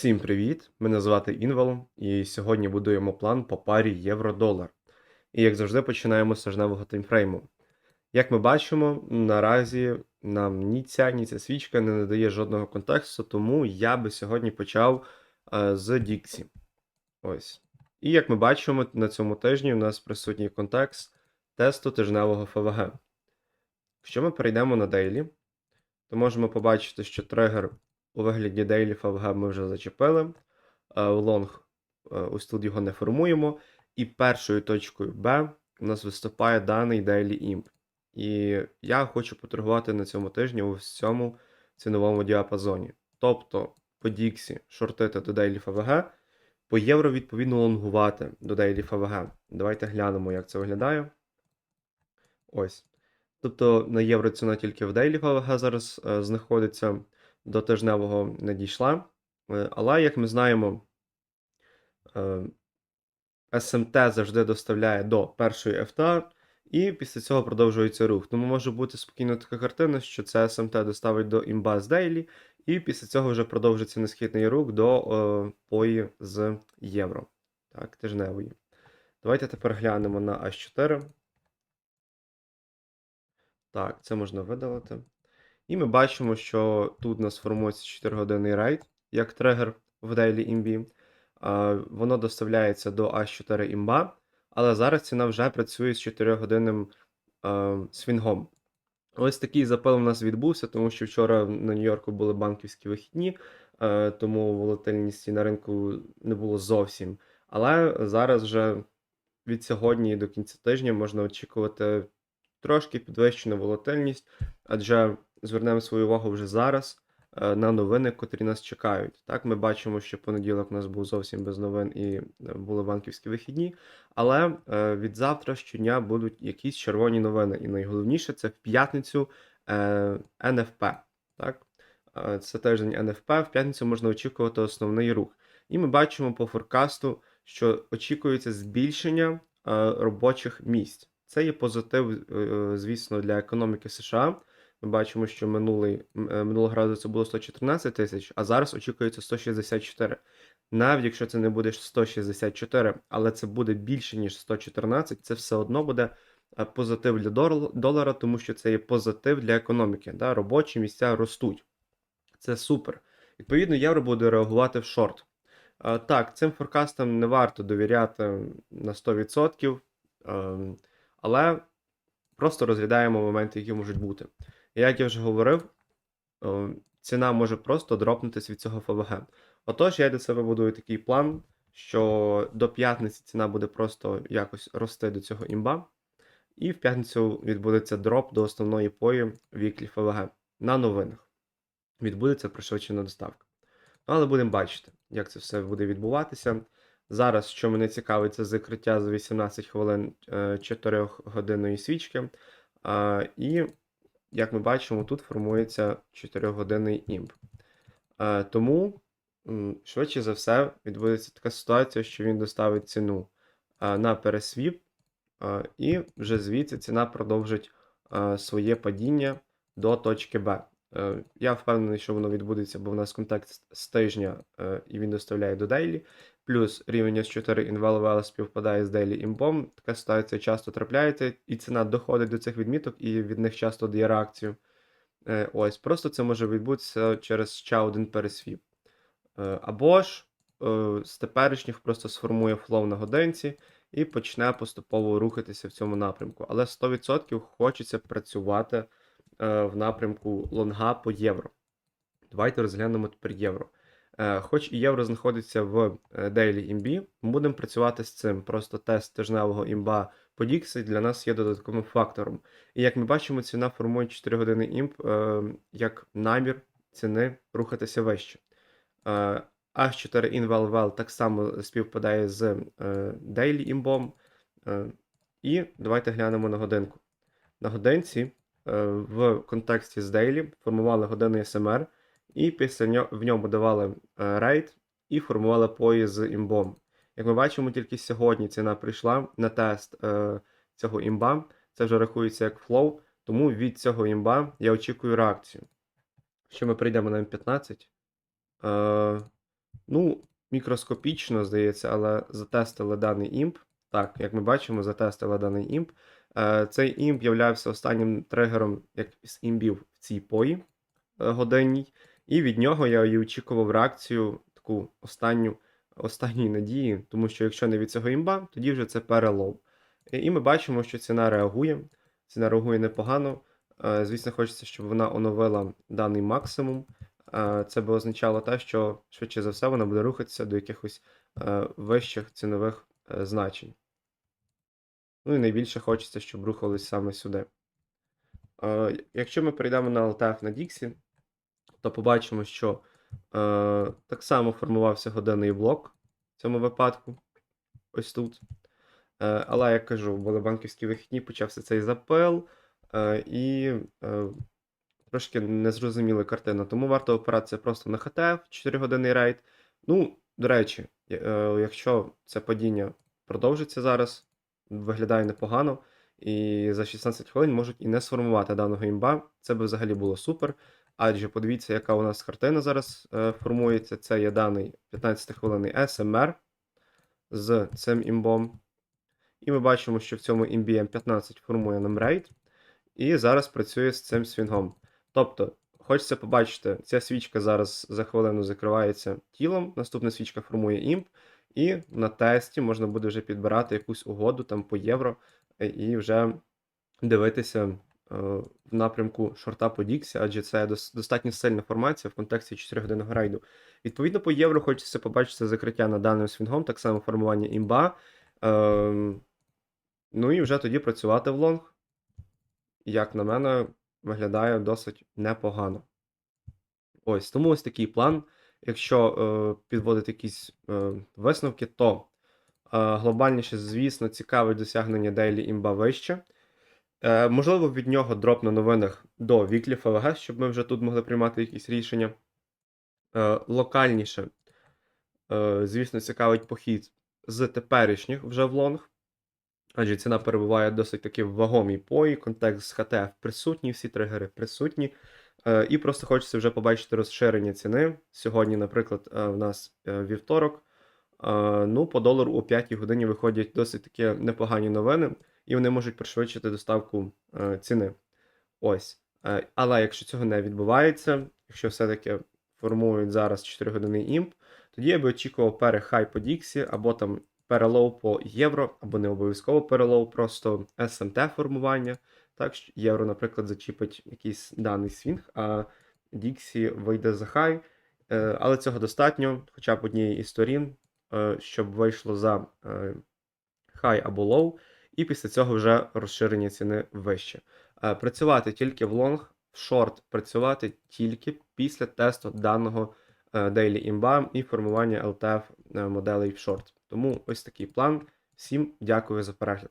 Всім привіт! Мене звати Інвел, і сьогодні будуємо план по парі євро-долар. І як завжди, починаємо з тижневого таймфрейму. Як ми бачимо, наразі нам ні ця, ні ця свічка не надає жодного контексту, тому я би сьогодні почав е, з Діксі. Ось. І як ми бачимо, на цьому тижні у нас присутній контекст тесту тижневого ФВГ. Якщо ми перейдемо на Daily, то можемо побачити, що тригер у вигляді Daily FVG ми вже зачепили. Е, лонг е, ось тут його не формуємо. І першою точкою B у нас виступає даний Daily Imp. І я хочу поторгувати на цьому тижні у цьому ціновому діапазоні. Тобто по Діксі шортити до Daily FVG, по євро, відповідно, лонгувати до Daily FVG. Давайте глянемо, як це виглядає. Ось. Тобто на євро ціна тільки в Daily FVG зараз е, знаходиться до тижневого не дійшла. Е, Але, як ми знаємо, е, СМТ завжди доставляє до першої FTA, і після цього продовжується рух. Тому може бути спокійно така картина, що це СМТ доставить до імба з Daily, і після цього вже продовжиться несхитний рух до е, пої з євро. Так, тижневої. Давайте тепер глянемо на H4. Так, це можна видалити. І ми бачимо, що тут у нас формується 4-годинний рейд, як тригер в Daily Imbi. Воно доставляється до H4 імба, але зараз ціна вже працює з 4-годинним свінгом. Ось такий запил у нас відбувся, тому що вчора на Нью-Йорку були банківські вихідні, тому волатильності на ринку не було зовсім. Але зараз вже від сьогодні до кінця тижня можна очікувати трошки підвищену волатильність, адже звернемо свою увагу вже зараз е, на новини, котрі нас чекають. Так, ми бачимо, що понеділок у нас був зовсім без новин і е, були банківські вихідні, але е, від завтра щодня будуть якісь червоні новини. І найголовніше це в п'ятницю НФП. Так? Це тиждень НФП, в п'ятницю можна очікувати основний рух. І ми бачимо по форкасту, що очікується збільшення робочих місць. Це є позитив, звісно, для економіки США. Ми бачимо, що минулий, е, минулого разу це було 114 тисяч, а зараз очікується 164. Навіть якщо це не буде 164, але це буде більше, ніж 114, це все одно буде е, позитив для долара, тому що це є позитив для економіки. Да? Робочі місця ростуть. Це супер. Відповідно, євро буде реагувати в шорт. Е, так, цим форкастам не варто довіряти на 100%, ем, але просто розглядаємо моменти, які можуть бути. Як я вже говорив, ціна може просто дропнутися від цього ФВГ. Отож, я для себе будую такий план, що до п'ятниці ціна буде просто якось рости до цього імба, і в п'ятницю відбудеться дроп до основної пої віклі ФВГ на новинах. Відбудеться пришвидшена доставка. Ну, але будемо бачити, як це все буде відбуватися. Зараз, що мене цікавить, це закриття за 18 хвилин 4 е, годинної свічки. І як ми бачимо, тут формується 4-годинний імп. Е, тому, швидше за все, відбудеться така ситуація, що він доставить ціну е, на пересвіп, і вже звідси ціна продовжить своє падіння до точки Б. Я впевнений, що воно відбудеться, бо в нас контекст з тижня і він доставляє до Daily. Плюс рівень S4 InValue співпадає з Daily імбом. Така ситуація часто трапляється, і ціна доходить до цих відміток, і від них часто дає реакцію. Е, ось, Просто це може відбутися через ще один пересвіп. Е, або ж е, з теперішніх просто сформує флоу на годинці і почне поступово рухатися в цьому напрямку. Але 100% хочеться працювати в напрямку лонга по євро. Давайте розглянемо тепер євро. Е, хоч і євро знаходиться в е, Daily ми будемо працювати з цим. Просто тест тижневого імба по Dixie для нас є додатковим фактором. І як ми бачимо, ціна формує 4 години імп е, як намір ціни рухатися вище. H4 InValVal так само співпадає з Daily імбом. І давайте глянемо на годинку. На годинці в контексті з Daily формували години SMR. І після в ньому давали е, рейд і формували поїзд з імбом. Як ми бачимо, тільки сьогодні ціна прийшла на тест е, цього імба. Це вже рахується як флоу, тому від цього імба я очікую реакцію. Що ми прийдемо на М15. Е, Ну, мікроскопічно, здається, але затестили даний імп. Так, як ми бачимо, затестили даний імп. Е, Цей імп являвся останнім тригером як з імбів в цій пої е, годинній, і від нього я і очікував реакцію таку останню, останньої надії, тому що якщо не від цього імба, тоді вже це перелов. І ми бачимо, що ціна реагує. Ціна реагує непогано. Е, Звісно, хочеться, щоб вона оновила даний максимум. Е, Це би означало те, що швидше за все вона буде рухатися до якихось е, вищих цінових значень. Ну і найбільше хочеться, щоб рухались саме сюди. Якщо ми перейдемо на LTF на Dixie, то побачимо, що е, так само формувався годинний блок в цьому випадку. Ось тут. Е, але, як кажу, були банківські вихідні, почався цей запил, е, і е, трошки незрозуміла картина. Тому варто опиратися просто на ХТФ 4 годинний рейд. Ну, до речі, я- е, якщо це падіння продовжиться зараз, виглядає непогано, і за 16 хвилин можуть і не сформувати даного імба. Це би взагалі було супер. Адже подивіться, яка у нас картина зараз е, формується. Це є даний 15-хвилинний SMR з цим імбом. І ми бачимо, що в цьому імбі М15 формує нам рейд, і зараз працює з цим свінгом. Тобто, хочеться побачити, ця свічка зараз за хвилину закривається тілом, наступна свічка формує імп, і на тесті можна буде вже підбирати якусь угоду там по євро е, і вже дивитися в напрямку шорта по Діксі, адже це достатньо сильна формація в контексті 4 годинного рейду. Відповідно, по євро хочеться побачити закриття над даним свінгом, так само формування імба. Ем, Ну і вже тоді працювати в лонг, як на мене, виглядає досить непогано. Ось, тому ось такий план. Якщо е, підводити якісь е, висновки, то е, глобальніше, звісно, цікавить досягнення Daily імба вище. Е, можливо, від нього дроп на новинах до Weekly FVG, щоб ми вже тут могли приймати якісь рішення. Е, локальніше, е, звісно, цікавить похід з теперішніх вже в лонг. Адже ціна перебуває досить таки в вагомій пої, контекст з ХТФ присутній, всі тригери присутні. Е, І просто хочеться вже побачити розширення ціни. Сьогодні, наприклад, е, в нас е, вівторок. Е, Ну, по долару о 5 годині виходять досить таки непогані новини, і вони можуть пришвидшити доставку е, ціни. Ось. Е, Але якщо цього не відбувається, якщо все-таки формують зараз 4 години імп, тоді я би очікував перехай по Діксі, або там перелов по євро, або не обов'язково перелов, просто SMT формування. Так, що євро, наприклад, зачіпить якийсь даний свінг, а Діксі вийде за хай. Е, Але цього достатньо, хоча б однієї із сторін, щоб вийшло за хай або лоу, і після цього вже розширення ціни вище. Е, Працювати тільки в лонг, в шорт працювати тільки після тесту даного е, Daily Inbound і формування LTF е, моделей в шорт. Тому ось такий план. Всім дякую за перегляд.